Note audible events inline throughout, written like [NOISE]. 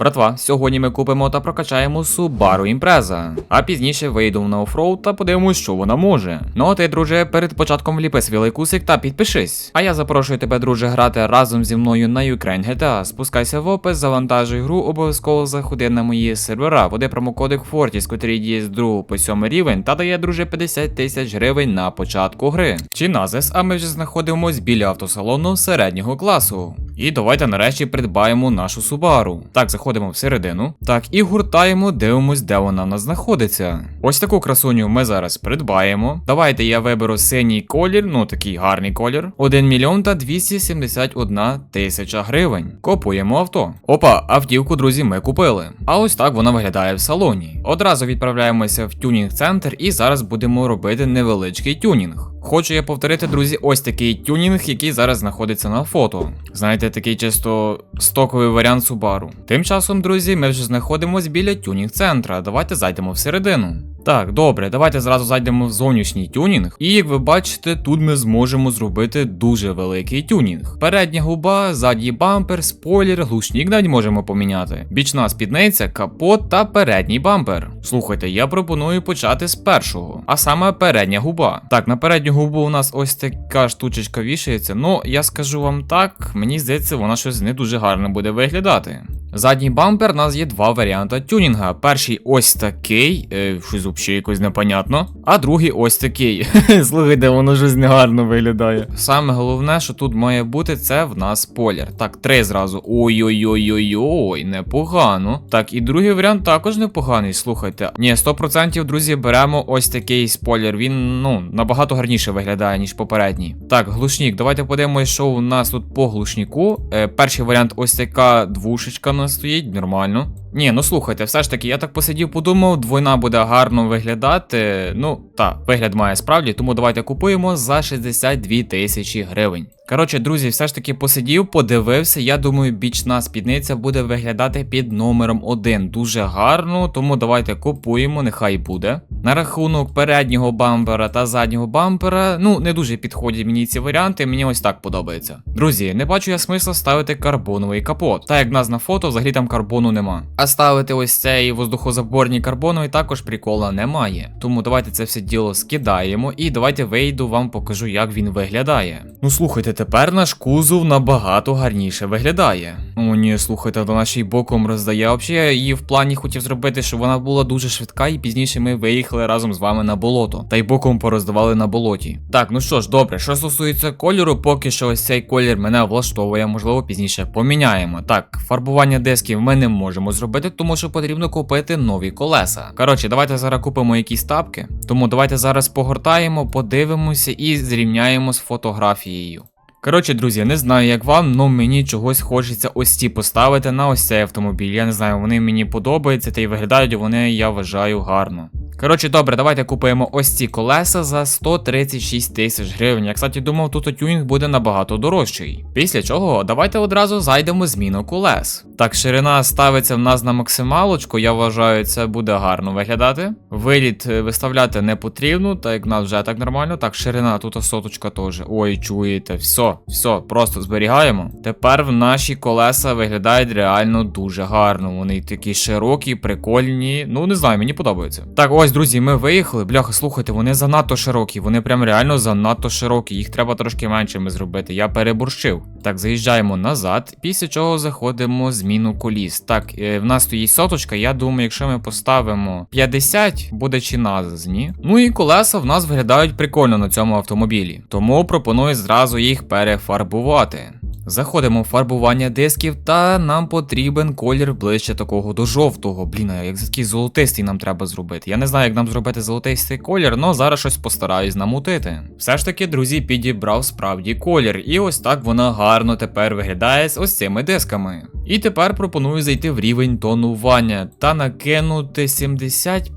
Братва, сьогодні ми купимо та прокачаємо Subaru Impreza, а пізніше вийдемо на офроуд та подивимось, що вона може. Ну а ти, друже, перед початком вліпи свій лайкусик та підпишись. А я запрошую тебе, друже, грати разом зі мною на Ukraine GTA. Спускайся в опис, завантажуй гру, обов'язково заходи на мої сервера, води промокодик Fortis, котрий діє з 2 по 7 рівень, та дає, друже, 50 тисяч гривень на початку гри. Чи назис, а ми вже знаходимось біля автосалону середнього класу. І давайте нарешті придбаємо нашу Subaru. Так, заходимо всередину. Так, і гуртаємо, дивимось, де вона в нас знаходиться. Ось таку красуню ми зараз придбаємо. Давайте я виберу синій колір, ну такий гарний колір. 1 мільйон та 271 тисяча гривень. Купуємо авто. Опа, автівку, друзі, ми купили. А ось так вона виглядає в салоні. Одразу відправляємося в тюнінг-центр і зараз будемо робити невеличкий тюнінг. Хочу я повторити, друзі, ось такий тюнінг, який зараз знаходиться на фото. Знаєте, такий чисто стоковий варіант Subaru. Тим часом, друзі, ми вже знаходимось біля тюнінг-центра. Давайте зайдемо всередину. Так, добре, давайте зразу зайдемо в зовнішній тюнінг. І як ви бачите, тут ми зможемо зробити дуже великий тюнінг. Передня губа, задній бампер, спойлер, глушник навіть можемо поміняти. Бічна спідниця, капот та передній бампер. Слухайте, я пропоную почати з першого, а саме передня губа. Так, на передню губу у нас ось така штучечка вішається. Ну, я скажу вам так, мені здається, вона щось не дуже гарно буде виглядати. Задній бампер у нас є два варіанти тюнінга. Перший ось такий, е, щось взагалі якось непонятно. А другий ось такий. [LAUGHS] Слухайте, воно щось негарно виглядає. Саме головне, що тут має бути, це в нас спойлер. Так, три зразу. Ой-ой-ой-ой-ой, непогано. Так, і другий варіант також непоганий. Слухайте. Ні, 100% друзі, беремо ось такий спойлер. Він, ну, набагато гарніше виглядає, ніж попередній. Так, глушник, давайте подивимось, що у нас тут по глушнику. Е, перший варіант ось така двушечка у стоїть, нормально. Ні, ну слухайте, все ж таки, я так посидів, подумав, двойна буде гарно виглядати. Ну, та, вигляд має справді, тому давайте купуємо за 62 тисячі гривень. Коротше, друзі, все ж таки посидів, подивився. Я думаю, бічна спідниця буде виглядати під номером 1. Дуже гарно, тому давайте купуємо, нехай буде. На рахунок переднього бампера та заднього бампера, ну не дуже підходять мені ці варіанти, мені ось так подобається. Друзі, не бачу я смисла ставити карбоновий капот. Так як в нас на фото, взагалі там карбону нема. А ставити ось цей воздухозаборний карбоновий також прикола немає. Тому давайте це все діло скидаємо і давайте вийду, вам покажу, як він виглядає. Ну слухайте, тепер наш кузов набагато гарніше виглядає. О, ні, слухайте, до нашій боком роздає. Взагалі, її в плані хотів зробити, щоб вона була дуже швидка, і пізніше ми виїхали разом з вами на болото. Та й боком пороздавали на болоті. Так, ну що ж, добре, що стосується кольору, поки що ось цей колір мене влаштовує, можливо, пізніше поміняємо. Так, фарбування дисків ми не можемо зробити, тому що потрібно купити нові колеса. Коротше, давайте зараз купимо якісь тапки. Тому давайте зараз погортаємо, подивимося і зрівняємо з фотографією. Коротше, друзі, не знаю, як вам, але мені чогось хочеться ось ці поставити на ось цей автомобіль. Я не знаю, вони мені подобаються та й виглядають вони, я вважаю, гарно. Коротше, добре, давайте купуємо ось ці колеса за 136 тисяч гривень. Я, кстати, думав, тут тюнінг буде набагато дорожчий. Після чого давайте одразу зайдемо в зміну колес. Так, ширина ставиться в нас на максималочку, я вважаю, це буде гарно виглядати. Виліт е, виставляти не потрібно, так як в нас вже так нормально. Так, ширина тут соточка теж. Ой, чуєте, все, все, просто зберігаємо. Тепер в наші колеса виглядають реально дуже гарно. Вони такі широкі, прикольні. Ну, не знаю, мені подобається. Так, ось, друзі, ми виїхали. Бляха, слухайте, вони занадто широкі. Вони прям реально занадто широкі. Їх треба трошки меншими зробити. Я переборщив. Так, заїжджаємо назад, після чого заходимо зміну коліс. Так, е, в нас стоїть соточка. Я думаю, якщо ми поставимо 50, буде чи назис. Ну і колеса в нас виглядають прикольно на цьому автомобілі. Тому пропоную зразу їх перефарбувати. Заходимо в фарбування дисків, та нам потрібен колір ближче такого до жовтого. Блін, а як такий золотистий нам треба зробити. Я не знаю, як нам зробити золотистий колір, але зараз щось постараюсь намутити. Все ж таки, друзі, підібрав справді колір, і ось так вона гарно тепер виглядає з ось цими дисками. І тепер пропоную зайти в рівень тонування та накинути 75%,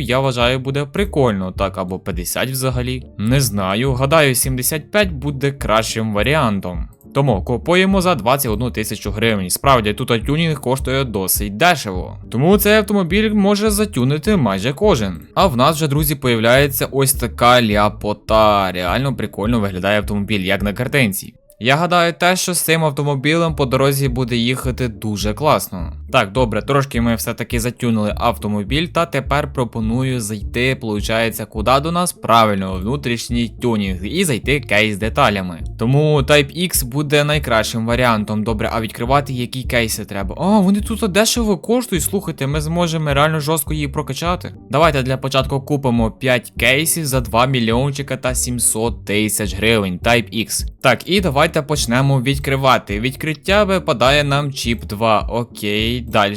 я вважаю, буде прикольно, так або 50 взагалі. Не знаю, гадаю, 75 буде кращим варіантом. Тому купуємо за 21 тисячу гривень. Справді, тут тюнінг коштує досить дешево. Тому цей автомобіль може затюнити майже кожен. А в нас вже, друзі, появляється ось така ляпота. Реально прикольно виглядає автомобіль, як на картинці. Я гадаю, те, що з цим автомобілем по дорозі буде їхати дуже класно. Так, добре, трошки ми все-таки затюнили автомобіль, та тепер пропоную зайти, получається, куди до нас? Правильно, внутрішній тюнінг і зайти кейс деталями. Тому Type X буде найкращим варіантом. Добре, а відкривати які кейси треба? А, вони тут дешево коштують. Слухайте, ми зможемо реально жорстко її прокачати. Давайте для початку купимо 5 кейсів за 2 мільйончика та 700 тисяч гривень. Type X. Так, і давайте почнемо відкривати. Відкриття випадає нам чіп 2. Окей, далі.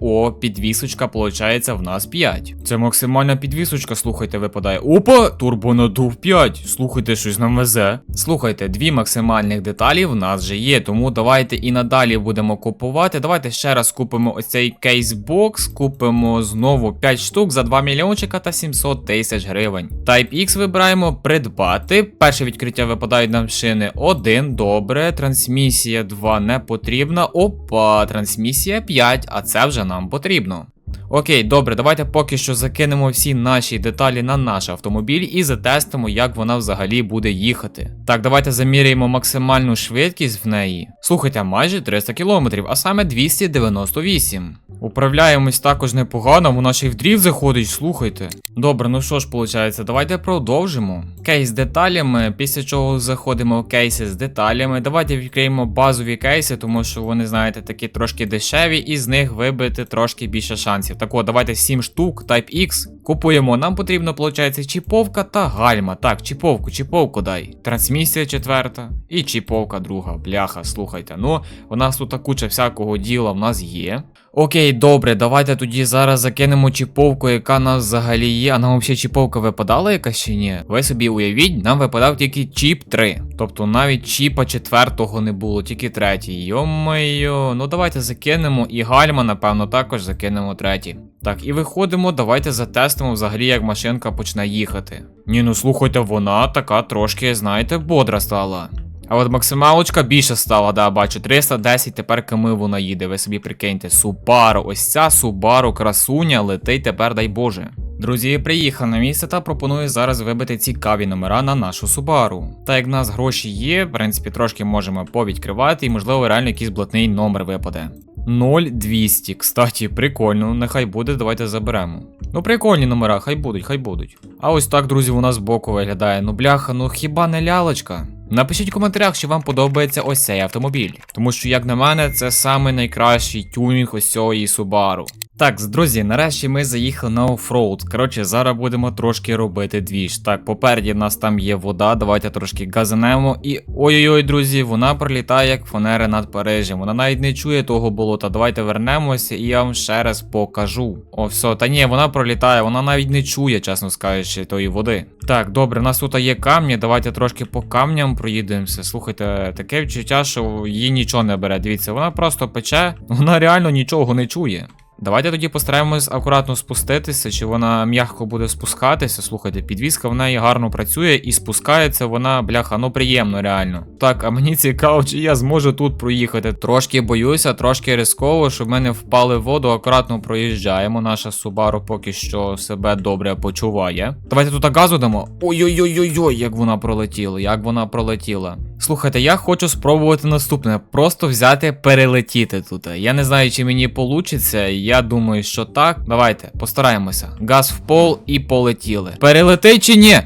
О, підвісочка, виходить, в нас 5. Це максимальна підвісочка, слухайте, випадає. Опа! Турбонадув 5. Слухайте, щось нам везе. Слухайте, дві максимальних деталі в нас вже є, тому давайте і надалі будемо купувати. Давайте ще раз купимо ось цей кейсбокс, купимо знову 5 штук за 2 мільйончика та 700 тисяч гривень. Type X вибираємо придбати. Перше відкриття випадають нам шини 1, добре. Трансмісія 2 не потрібна. Опа, трансмісія 5, а це вже нам потрібно. Окей, добре, давайте поки що закинемо всі наші деталі на наш автомобіль і затестимо, як вона взагалі буде їхати. Так, давайте заміряємо максимальну швидкість в неї. Слухайте, майже 300 км, а саме 298. Управляємось також непогано, вона ще й в дрів заходить, слухайте. Добре, ну що ж, виходить, давайте продовжимо. Кейс з деталями, після чого заходимо в кейси з деталями. Давайте відкриємо базові кейси, тому що вони, знаєте, такі трошки дешеві, і з них вибити трошки більше шансів. Так от, давайте 7 штук, Type X. Купуємо. Нам потрібно, виходить, чіповка та гальма. Так, чіповку, чіповку дай. Трансмісія четверта і чіповка друга. Бляха, слухайте. Ну, у нас тут куча всякого діла в нас є. Окей, добре, давайте тоді зараз закинемо чіповку, яка нас взагалі є. А нам взагалі чіповка випадала якась чи ні? Ви собі уявіть, нам випадав тільки чіп 3. Тобто навіть чіпа четвертого не було, тільки третій. Йо-моє, ну давайте закинемо і гальма, напевно, також закинемо третій. Так, і виходимо, давайте затестимо взагалі, як машинка почне їхати. Ні, ну слухайте, вона така трошки, знаєте, бодра стала. А от максималочка більше стала, да, бачу. 310 тепер ками вона їде, ви собі прикиньте. Субару, ось ця Субару красуня летить тепер, дай Боже. Друзі, приїхав на місце та пропоную зараз вибити цікаві номера на нашу Субару. Та як в нас гроші є, в принципі, трошки можемо повідкривати і, можливо, реально якийсь блатний номер випаде. 0200, кстати, прикольно, нехай буде, давайте заберемо. Ну, прикольні номера, хай будуть, хай будуть. А ось так, друзі, у нас збоку виглядає. Ну бляха, ну хіба не лялочка? Напишіть в коментарях, чи вам подобається ось цей автомобіль. Тому що, як на мене, це самий найкращий тюнінг ось цієї Subaru. Так, друзі, нарешті ми заїхали на оффроуд. Коротше, зараз будемо трошки робити двіж. Так, попереді в нас там є вода, давайте трошки газанемо. І ой-ой-ой, друзі, вона пролітає як фанери над Парижем. Вона навіть не чує того болота. Давайте вернемося і я вам ще раз покажу. О, все, та ні, вона пролітає, вона навіть не чує, чесно скажучи, тої води. Так, добре, у нас тут є камні, давайте трошки по камням проїдемося. Слухайте, таке відчуття, що її нічого не бере. Дивіться, вона просто пече, вона реально нічого не чує. Давайте тоді постараємось акуратно спуститися, чи вона м'яко буде спускатися. Слухайте, підвізка в неї гарно працює і спускається вона, бляха, ну приємно, реально. Так, а мені цікаво, чи я зможу тут проїхати. Трошки боюся, трошки ризково, щоб ми не впали в воду, акуратно проїжджаємо. Наша Subaru поки що себе добре почуває. Давайте тут газу дамо. Ой-ой-ой-ой, як вона пролетіла, як вона пролетіла. Слухайте, я хочу спробувати наступне. Просто взяти, перелетіти тут. Я не знаю, чи мені вийде. Я думаю, що так. Давайте, постараємося. Газ в пол і полетіли. Перелетить чи ні?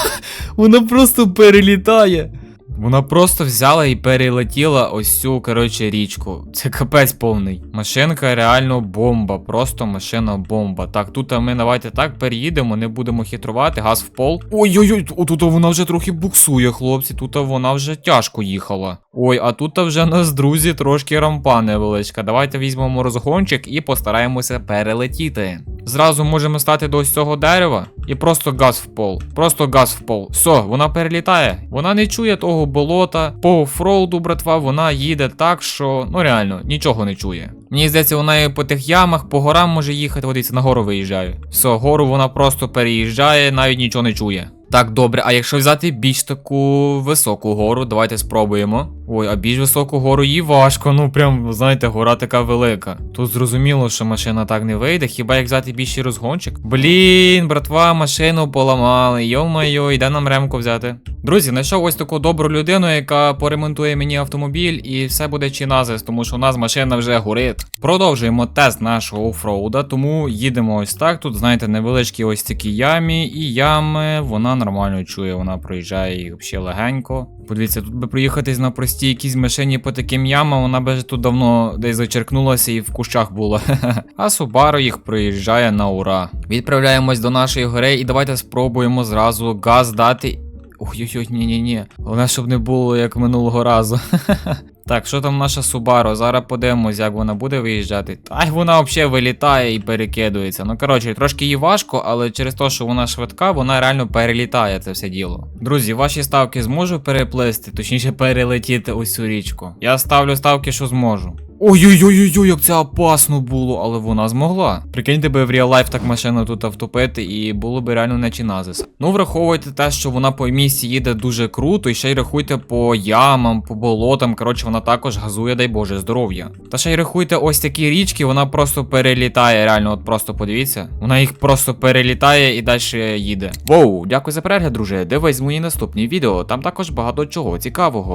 [LAUGHS] Вона просто перелітає. Вона просто взяла і перелетіла ось цю, коротше, річку. Це капець повний. Машинка реально бомба. Просто машина бомба. Так, тут ми давайте так переїдемо, не будемо хитрувати. Газ в пол. Ой-ой-ой, отут вона вже трохи буксує, хлопці. Тут вона вже тяжко їхала. Ой, а тут вже нас, друзі, трошки рампа невеличка. Давайте візьмемо розгончик і постараємося перелетіти. Зразу можемо стати до ось цього дерева і просто газ в пол. Просто газ в пол. Все, вона перелітає. Вона не чує того болота. По офроуду, братва, вона їде так, що ну реально нічого не чує. Мені здається, вона і по тих ямах, по горам може їхати. водиться, на гору виїжджаю. Все, гору вона просто переїжджає, навіть нічого не чує. Так, добре, а якщо взяти більш таку високу гору, давайте спробуємо. Ой, а більш високу гору їй важко, ну прям, знаєте, гора така велика. Тут зрозуміло, що машина так не вийде, хіба як взяти більший розгончик? Блін, братва, машину поламали. Йо-майо, йде нам ремку взяти. Друзі, знайшов ось таку добру людину, яка поремонтує мені автомобіль, і все буде чиназис, тому що у нас машина вже горить. Продовжуємо тест нашого офроуда, тому їдемо ось так. Тут, знаєте, невеличкі ось такі ямі, і ями вона нормально чує, вона проїжджає їх взагалі легенько. Подивіться, тут би проїхатись на простій якійсь машині по таким ямам, вона би тут давно десь зачеркнулася і в кущах була. [LAUGHS] А Subaru їх проїжджає на ура. Відправляємось до нашої гори і давайте спробуємо зразу газ дати. Ой-ой-ой, ні-ні-ні. Головне, щоб не було як минулого разу. [LAUGHS] Так, що там наша Субаро? Зараз подивимось, як вона буде виїжджати. Ай, вона взагалі вилітає і перекидується. Ну коротше, трошки їй важко, але через те, що вона швидка, вона реально перелітає це все діло. Друзі, ваші ставки зможу переплисти, точніше перелетіти ось цю річку. Я ставлю ставки, що зможу. Ой-ой-ой, як це опасно було, але вона змогла. Прикиньте би в реал лайф так машину тут втопити, і було би реально не чиназис. Ну, враховуйте те, що вона по місці їде дуже круто, і ще й рахуйте по ямам, по болотам. Коротше, вона також газує, дай Боже, здоров'я. Та ще й рахуйте ось такі річки, вона просто перелітає. Реально, от просто подивіться. Вона їх просто перелітає і далі їде. Воу, дякую за перегляд, друже. Дивись мої наступні відео. Там також багато чого цікавого.